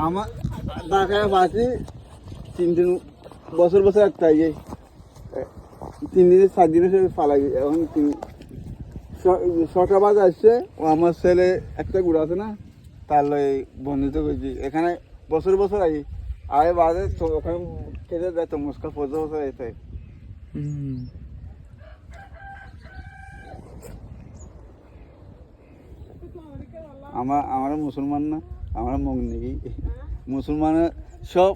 আমার ঢাকায় বাসি তিন দিন বছর বছর একটা ইয়ে তিন দিনে সাত দিনে সে ফালাই এখন তিন ছটা বাজে আসছে ও আমার ছেলে একটা গুড়া আছে না তার লই বন্ধুতে করেছি। এখানে বছর বছর আই আগে বাজে ওখানে খেতে দেয় তো মুস্কা পঁচিশ বছর এসে আমার আমার মুসলমান না। আমার মগ নাকি মুসলমানের সব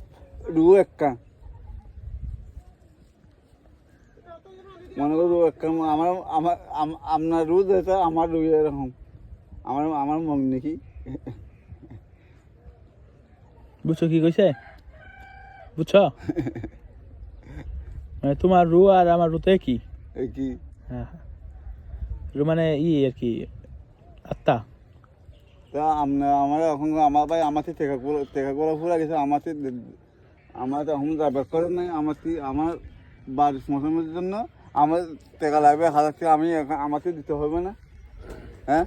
রু একা মনে করো রু একটা। আমার আমার আম- আপনার রু যেটা আমার রু এরকম। আমার আমার মগ নাকি বুঝছ কি কইছে? বুঝছ? মানে তোমার রু আর আমার রু তো একই। এই কি হ্যাঁ। রু মানে ই আর কি আত্মা। তা আমরা আমার এখন আমার ভাই আমাতে টেকা করে টেকা করে ফুরা গেছে আমাতে আমার তো এখন যাবার করে নাই আমার আমার বাড়ির মশামের জন্য আমার টেকা লাগবে হাজার টাকা আমি আমাকে দিতে হবে না। হ্যাঁ?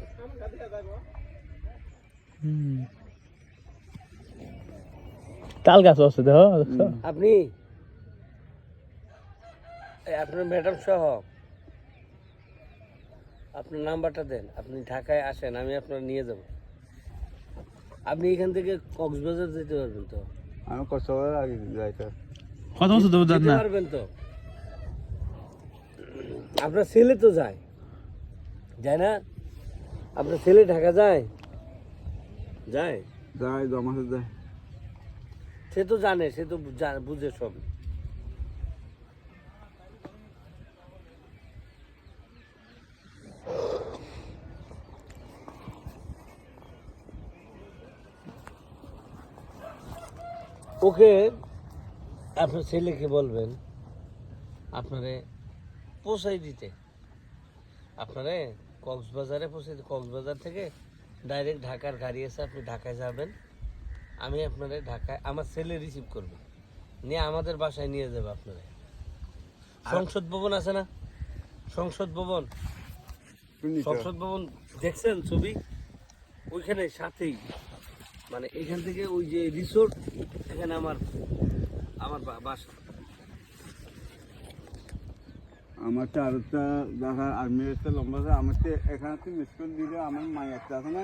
তাল গাছ আছে দেখো আপনি এই আপনার ম্যাডাম সহ আপনার নাম্বারটা দেন আপনি ঢাকায় আসেন আমি আপনার নিয়ে যাব। আপনি এখান থেকে কক্সবাজার যেতে পারবেন তো। আমি কষ্ট আগে যাইতে। কত বছর ধরে যেতে না? পারবেন তো। আপনার ছেলে তো যায়। যায় না? আপনার ছেলে ঢাকা যায়? যায়? যাই জমাতে যায়। সে তো জানে সে তো বুঝে সব। ওকে আপনার ছেলেকে বলবেন আপনারে পোষাই দিতে। আপনারে কক্সবাজারে পৌঁছে দিতে কক্সবাজার থেকে ডাইরেক্ট ঢাকার গাড়ি আছে আপনি ঢাকায় যাবেন। আমি আপনারে ঢাকায় আমার ছেলে রিসিভ করবে। নিয়ে আমাদের বাসায় নিয়ে যাবে আপনারে। সংসদ ভবন আছে না? সংসদ ভবন? সংসদ ভবন দেখছেন ছবি? ওইখানে সাথেই। মানে এখান থেকে ওই যে রিসোর্ট এখানে আমার আমার বাসা। আমার তো আরেকটা দেখা আর্মি একটা লম্বা আছে আমার তো এখানে তো মিস করে দিলে আমার মায়ের একটা আছে না?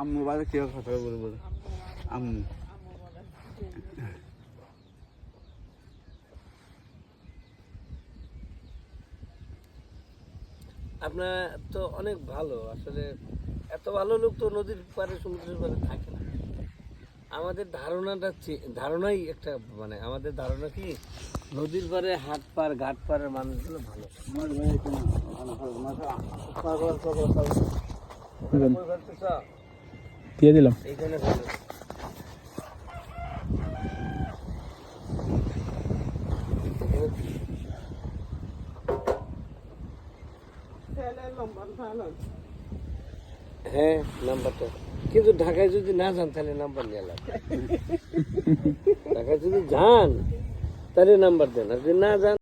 আম্মু বাড়ি কেউ কথা বলে বলে। আম্মু। আপনার তো অনেক ভালো আসলে এত ভালো লোক তো নদীর পারে সমুদ্রের পারে থাকে না। আমাদের ধারণাটা ধারণাই একটা মানে আমাদের ধারণা কি নদীর পারে হাট পার ঘাট পাড়ের মানুষগুলো ভালো? দিয়ে দিলাম। এইখানে ভালো। হ্যাঁ নাম্বারটা। কিন্তু ঢাকায় যদি না যান, তাহলে নাম্বার নিয়ে লাগবে ঢাকায় যদি যান, তাহলে নাম্বার দেন। আর যদি না যান